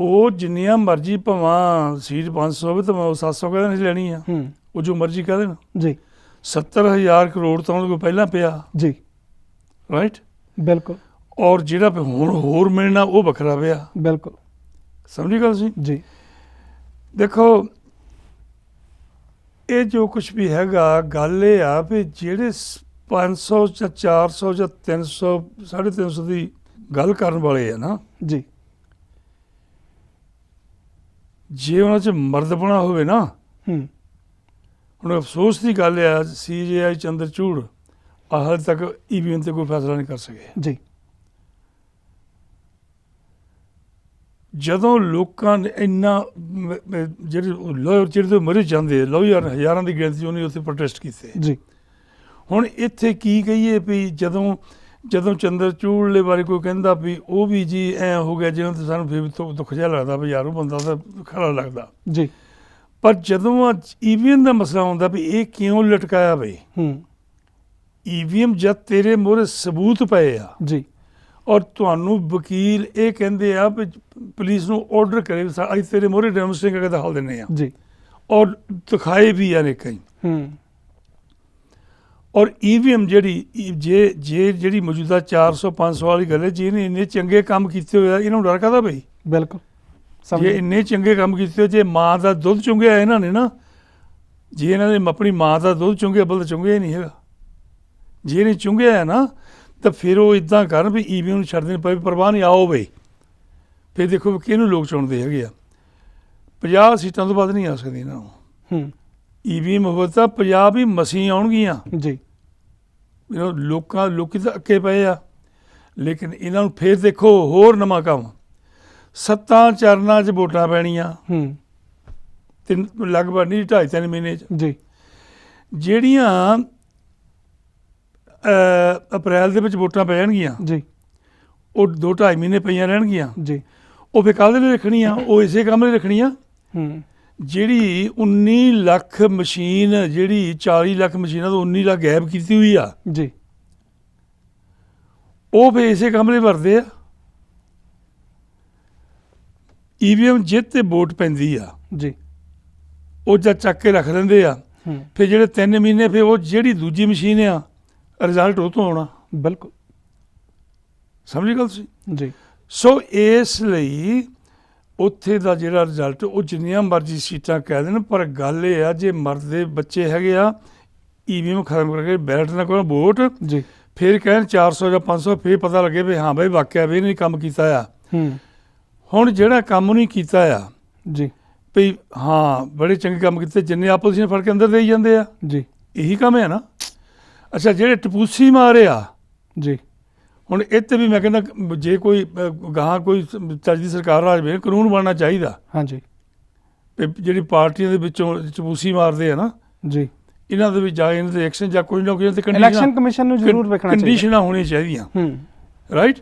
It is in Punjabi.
ਉਹ ਜਿੰਨੀਆਂ ਮਰਜ਼ੀ ਭਾਵਾਂ ਸੀਟ 500 ਹੋਵੇ ਤਾਂ ਉਹ 700 ਕਹਿੰਦੇ ਨਹੀਂ ਲੈਣੀ ਆ। ਹੂੰ। ਉਹ ਜੋ ਮਰਜ਼ੀ ਕਹਿ ਦੇਣ। ਜੀ। 70000 ਕਰੋੜ ਤਾਂ ਕੋਲ ਪਹਿਲਾਂ ਪਿਆ। ਜੀ। ਰਾਈਟ ਬਿਲਕੁਲ। ਔਰ ਜਿਹੜਾ ਫਿਰ ਹੁਣ ਹੋਰ ਮਿਲਣਾ ਉਹ ਵੱਖਰਾ ਪਿਆ। ਬਿਲਕੁਲ। ਸਮਝੀ ਗੱਲ ਸੀ? ਜੀ। ਦੇਖੋ ਇਹ ਜੋ ਕੁਝ ਵੀ ਹੈਗਾ ਗੱਲ ਇਹ ਆ ਵੀ ਜਿਹੜੇ ਸ- 500 ਜਾਂ 400 ਜਾਂ 300 350 ਦੀ ਗੱਲ ਕਰਨ ਵਾਲੇ ਆ ਨਾ। ਜੀ। ਜੇ ਉਹਨਾਂ 'ਚ ਮਰਦਪਣਾ ਹੋਵੇ ਨਾ ਹੂੰ। ਹੁਣ ਅਫਸੋਸ ਦੀ ਗੱਲ ਆ ਸੀਜੀਆਈ ਚੰਦਰਚੂੜ ਹਾਲੇ ਤੱਕ ਈਵੀਐਮ ਤੇ ਕੋਈ ਫੈਸਲਾ ਨਹੀਂ ਕਰ ਸਕੇ। ਜੀ। ਜਦੋਂ ਲੋਕਾਂ ਨੇ ਇੰਨਾ ਜਿਹੜੇ ਲਾਇਰ ਜਿਹੜੇ ਤੋਂ ਮਰੇ ਜਾਂਦੇ ਲਾਇਰ ਹਜ਼ਾਰਾਂ ਦੀ ਗਿਣਤੀ ਉਹਨੇ ਉੱਥੇ ਪ੍ਰੋਟੈਸਟ ਕੀਤੇ। ਜੀ। ਹੁਣ ਇੱਥੇ ਕੀ ਕਹੀਏ ਵੀ ਜਦੋਂ ਜਦੋਂ ਚੰਦਰਚੂੜਲੇ ਬਾਰੇ ਕੋਈ ਕਹਿੰਦਾ ਵੀ ਉਹ ਵੀ ਜੀ ਐ ਹੋ ਗਿਆ ਜਿਵੇਂ ਤੇ ਸਾਨੂੰ ਫਿਰ ਵੀ ਦੁੱਖ- ਜਿਹਾ ਲੱਗਦਾ ਵੀ ਯਾਰ ਉਹ ਬੰਦਾ ਤਾਂ ਖਰਾ ਲੱਗਦਾ। ਜੀ। ਪਰ ਜਦੋਂ ਈਵੀਐਮ ਦਾ ਮਸਲਾ ਆਉਂਦਾ ਵੀ ਇਹ ਕਿਉਂ ਲਟਕਾਇਆ ਬਈ ਹੂੰ। ਈਵੀਐਮ ਜਦ ਤੇਰੇ ਮੋਰੇ ਸਬੂਤ ਪਏ ਆ। ਜੀ। ਔਰ ਤੁਹਾਨੂੰ ਵਕੀਲ ਇਹ ਕਹਿੰਦੇ ਆ ਵੀ ਪੁਲਿਸ ਨੂੰ ਆਰਡਰ ਕਰੇ ਵੀ ਅਸੀਂ ਤੇਰੇ ਮੋਰੇ ਡੈਮੋਨਸਟ੍ਰੇਟ ਕਰਕੇ ਦਿਖਾ ਦਿੰਨੇ ਆ। ਜੀ। ਔਰ ਦਿਖਾਏ ਵੀ ਆ ਨੇ ਕਈ। ਹੂੰ। ਔਰ ਈਵੀਐਮ ਜਿਹੜੀ ਈ- ਜੇ ਜੇ ਜਿਹੜੀ ਮੌਜੂਦਾ 400 500 ਵਾਲੀ ਗੱਲ ਹੈ ਜਿਹਨੇ ਇੰਨੇ ਚੰਗੇ ਕੰਮ ਕੀਤੇ ਹੋਏ ਆ ਇਹਨਾਂ ਨੂੰ ਡਰ ਕਾਹਦਾ ਬਈ? ਬਿਲਕੁਲ ਜੇ ਇੰਨੇ ਚੰਗੇ ਕੰਮ ਕੀਤੇ ਹੋਏ, ਜੇ ਮਾਂ ਦਾ ਦੁੱਧ ਚੁੰਗਿਆ ਇਹਨਾਂ ਨੇ ਨਾ ਜੇ ਇਹਨਾਂ ਨੇ ਆਪਣੀ ਮਾਂ ਦਾ ਦੁੱਧ ਚੁੰਗਿਆ ਬਲ ਚੁੰਗਿਆ ਹੀ ਨਹੀਂ ਹੈਗਾ। ਜੇ ਇਹਨੇ ਚੁੰਗਿਆ ਹੈ ਨਾ ਤਾਂ ਫਿਰ ਉਹ ਇਦਾਂ ਕਰਨ ਵੀ ਈਵੀਐਮ ਨੂੰ ਛੱਡ ਦੇਣ ਪਏ ਪਰਵਾਹ ਨਹੀਂ ਆਓ ਬਈ। ਫਿਰ ਦੇਖੋ ਕਿਹਨੂੰ ਲੋਕ ਚੁਣਦੇ ਹੈਗੇ ਆ। 50 ਸੀਟਾਂ ਤੋਂ ਵੱਧ ਨਹੀਂ ਆ ਸਕਦੀਆਂ ਇਹਨਾਂ ਨੂੰ। ਹੂੰ। ਈਵੀਐਮ ਹੋਵੇ ਤਾਂ ਪੰਜਾਬ ਹੀ ਮਸੀਂ ਆਉਣਗੀਆਂ। ਜੀ। ਲੋਕਾਂ ਲੋਕੀ ਤਾਂ ਅੱਕੇ ਪਏ ਆ। ਲੇਕਿਨ ਇਹਨਾਂ ਨੂੰ ਫੇਰ ਦੇਖੋ ਹੋਰ ਨਵਾਂ ਕੰਮ। ਸੱਤਾਂ ਚਰਨਾਂ 'ਚ ਵੋਟਾਂ ਪੈਣੀਆਂ। ਹੂੰ। ਤਿੰਨ ਲਗਭਗ ਨਹੀਂ ਢਾਈ ਤਿੰਨ ਮਹੀਨੇ 'ਚ। ਜੀ। ਜਿਹੜੀਆਂ ਅਪ੍ਰੈਲ ਦੇ ਵਿੱਚ ਵੋਟਾਂ ਪੈ ਜਾਣਗੀਆਂ ਜੀ। ਉਹ ਦੋ ਢਾਈ ਮਹੀਨੇ ਪਈਆਂ ਰਹਿਣਗੀਆਂ। ਜੀ। ਉਹ ਫੇ ਕਾਹਦੇ ਲਈ ਰੱਖਣੀਆਂ? ਉਹ ਇਸੇ ਕੰਮ ਲਈ ਰੱਖਣੀਆਂ। ਹੂੰ। ਜਿਹੜੀ 19 ਲੱਖ ਮਸ਼ੀਨ ਜਿਹੜੀ 40 ਲੱਖ ਮਸ਼ੀਨਾਂ ਤੋਂ 19 ਲੱਖ ਗੈਪ ਕੀਤੀ ਹੋਈ ਆ। ਜੀ। ਉਹ ਫੇ ਇਸੇ ਕੰਮ ਲਈ ਵਰਦੇ ਆ। ਈਵੀਐਮ ਜਿੱਤ ਤੇ ਵੋਟ ਪੈਂਦੀ ਆ। ਜੀ। ਉਹ ਜਦ ਚੱਕ ਕੇ ਰੱਖ ਦਿੰਦੇ ਆ ਫਿਰ ਜਿਹੜੇ 3 ਮਹੀਨੇ ਫਿਰ ਉਹ ਜਿਹੜੀ ਦੂਜੀ ਮਸ਼ੀਨ ਆ ਰਿਜ਼ਲਟ ਉਹ ਤੋਂ ਆਉਣਾ। ਬਿਲਕੁਲ। ਸਮਝੀ ਗੱਲ ਤੁਸੀਂ? ਜੀ। ਸੋ ਇਸ ਲਈ ਉੱਥੇ ਦਾ ਜਿਹੜਾ ਰਿਜ਼ਲਟ ਉਹ ਜਿੰਨੀਆਂ ਮਰਜ਼ੀ ਸੀਟਾਂ ਕਹਿ ਦੇਣ ਪਰ ਗੱਲ ਇਹ ਆ ਜੇ ਮਰਦੇ ਬੱਚੇ ਹੈਗੇ ਆ ਈਵੀਐਮ ਖਤਮ ਕਰਕੇ ਬੈਲਟ ਨਾ ਕੋਈ ਵੋਟ ਜੀ। ਫਿਰ ਕਹਿਣ 400 ਜਾਂ 500 ਫਿਰ ਪਤਾ ਲੱਗੇ ਵੀ ਹਾਂ ਬਈ ਵਾਕਿਆ ਵੀ ਇਹਨੇ ਕੰਮ ਕੀਤਾ ਆ। ਹੂੰ। ਹੁਣ ਜਿਹੜਾ ਕੰਮ ਨਹੀਂ ਕੀਤਾ ਆ ਜੀ। ਵੀ ਹਾਂ ਬੜੇ ਚੰਗੇ ਕੰਮ ਕੀਤੇ ਜਿੰਨੇ ਆਪੋਜੀਸ਼ਨ ਫੜ ਕੇ ਅੰਦਰ ਦੇਈ ਜਾਂਦੇ ਆ। ਜੀ। ਇਹੀ ਕੰਮ ਹੈ ਨਾ। ਅੱਛਾ ਜਿਹੜੇ ਟਪੂਸੀ ਮਾਰੇ ਆ ਜੀ। ਹੁਣ ਤੇ ਵੀ ਮੈਂ ਕਹਿੰਦਾ ਜੇ ਕੋਈ ਗਾਹਾਂ ਕੋਈ ਚੱਜ ਦੀ ਸਰਕਾਰ ਰਾਜ ਵੇ ਕਾਨੂੰਨ ਬਣਨਾ ਚਾਹੀਦਾ। ਹਾਂਜੀ। ਜਿਹੜੀ ਪਾਰਟੀਆਂ ਦੇ ਵਿੱਚੋਂ ਟਪੂਸੀ ਮਾਰਦੇ ਆ ਨਾ ਜੀ। ਇਹਨਾਂ ਦੇ ਵਿੱਚ ਜਾ ਇਹਨਾਂ ਤੇ ਐਕਸ਼ਨ ਜਾਂ ਕੋਈ ਨਾ ਕੋਈ ਤੇ ਇਲੈਕਸ਼ਨ ਕਮਿਸ਼ਨ ਨੂੰ ਜ਼ਰੂਰ ਵੇਖਣਾ ਚਾਹੀਦਾ। ਕੰਡੀਸ਼ਨਾਂ ਹੋਣੀਆਂ ਚਾਹੀਦੀਆਂ। ਹੂੰ। ਰਾਈਟ